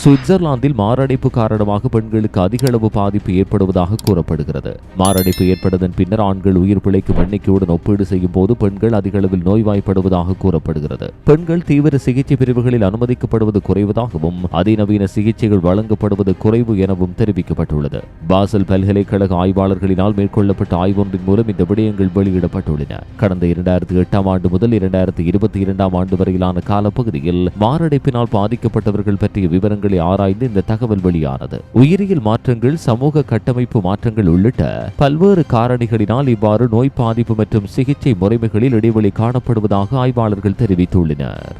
சுவிட்சர்லாந்தில் மாரடைப்பு காரணமாக பெண்களுக்கு அதிக அளவு பாதிப்பு ஏற்படுவதாக கூறப்படுகிறது. மாரடைப்பு ஏற்பட்டதன் பின்னர் ஆண்கள் உயிர் பிழைக்கும் எண்ணிக்கையுடன் ஒப்பீடு செய்யும் போது பெண்கள் அதிக அளவில் நோய்வாய்ப்படுவதாக கூறப்படுகிறது. பெண்கள் தீவிர சிகிச்சை பிரிவுகளில் அனுமதிக்கப்படுவது குறைவதாகவும் அதிநவீன சிகிச்சைகள் வழங்கப்படுவது குறைவு எனவும் தெரிவிக்கப்பட்டுள்ளது. பாசல் பல்கலைக்கழக ஆய்வாளர்களினால் மேற்கொள்ளப்பட்ட ஆய்வொன்றின் மூலம் இந்த விடயங்கள் வெளியிடப்பட்டுள்ளன. கடந்த இரண்டாயிரத்தி எட்டாம் ஆண்டு முதல் இரண்டாயிரத்தி இருபத்தி இரண்டாம் ஆண்டு வரையிலான காலப்பகுதியில் மாரடைப்பினால் பாதிக்கப்பட்டவர்கள் பற்றிய விவரங்கள் ஆராய்ந்து இந்த தகவல் வெளியானது. உயிரியல் மாற்றங்கள் சமூக கட்டமைப்பு மாற்றங்கள் உள்ளிட்ட பல்வேறு காரணிகளினால் இவ்வாறு நோய் பாதிப்பு மற்றும் சிகிச்சை முறைமைகளில் இடைவெளி காணப்படுவதாக ஆய்வாளர்கள் தெரிவித்துள்ளனர்.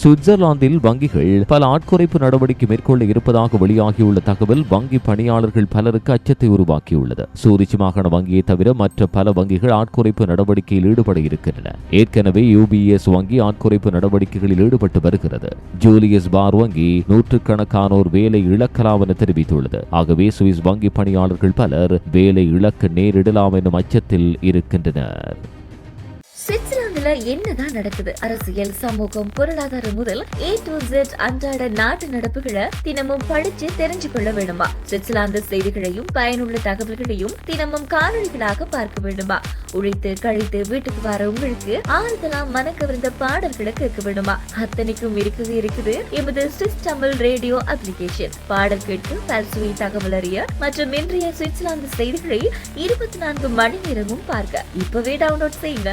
சுவிட்சர்லாந்தில் வங்கிகள் பல ஆட்குறைப்பு நடவடிக்கை மேற்கொள்ள இருப்பதாக வெளியாகியுள்ள தகவல் வங்கி பணியாளர்கள் பலருக்கு அச்சத்தை உருவாக்கியுள்ளது. சூரிச் மாகாண வங்கியை தவிர மற்ற பல வங்கிகள் ஆட்குறைப்பு நடவடிக்கையில் ஈடுபட இருக்கின்றன. ஏற்கனவே யூபிஎஸ் வங்கி ஆட்குறைப்பு நடவடிக்கைகளில் ஈடுபட்டு வருகிறது. ஜூலியஸ் பார் வங்கி நூற்றுக்கணக்கானோர் வேலை இழக்கலாம் என தெரிவித்துள்ளது. ஆகவே சுவிஸ் வங்கி பணியாளர்கள் பலர் வேலை இழக்க நேரிடலாம் எனும் அச்சத்தில் இருக்கின்றனர். என்னதான் நடக்குது? அரசியல் சமூகம் பொருளாதாரம் முதல் ஏ டு ஜெட் அன்றாட நாட்டு நடப்புகளை தினமும் படிச்சு தெரிஞ்சு கொள்ள வேண்டுமா? சுவிட்சர்லாந்து செய்திகளையும் பயனுள்ள தகவல்களையும் தினமும் காணொளிகளாக பார்க்க வேண்டுமா? உழைத்து கழித்து வீட்டுக்கு வர உங்களுக்கு ஆறுதலா மனக்கவிருந்த பாடல்களை கேட்க வேண்டுமா? அத்தனைக்கும் இருக்குது இருக்குது எமது சுவிஸ் தமிழ் ரேடியோ அப்ளிகேஷன் பாடல் கேட்டு பல்சுவை தகவல் அறிய மற்றும் இன்றைய சுவிட்சர்லாந்து செய்திகளை இருபத்தி நான்கு மணி நேரமும் பார்க்க. இப்பவே டவுன்லோட் செய்யுங்க.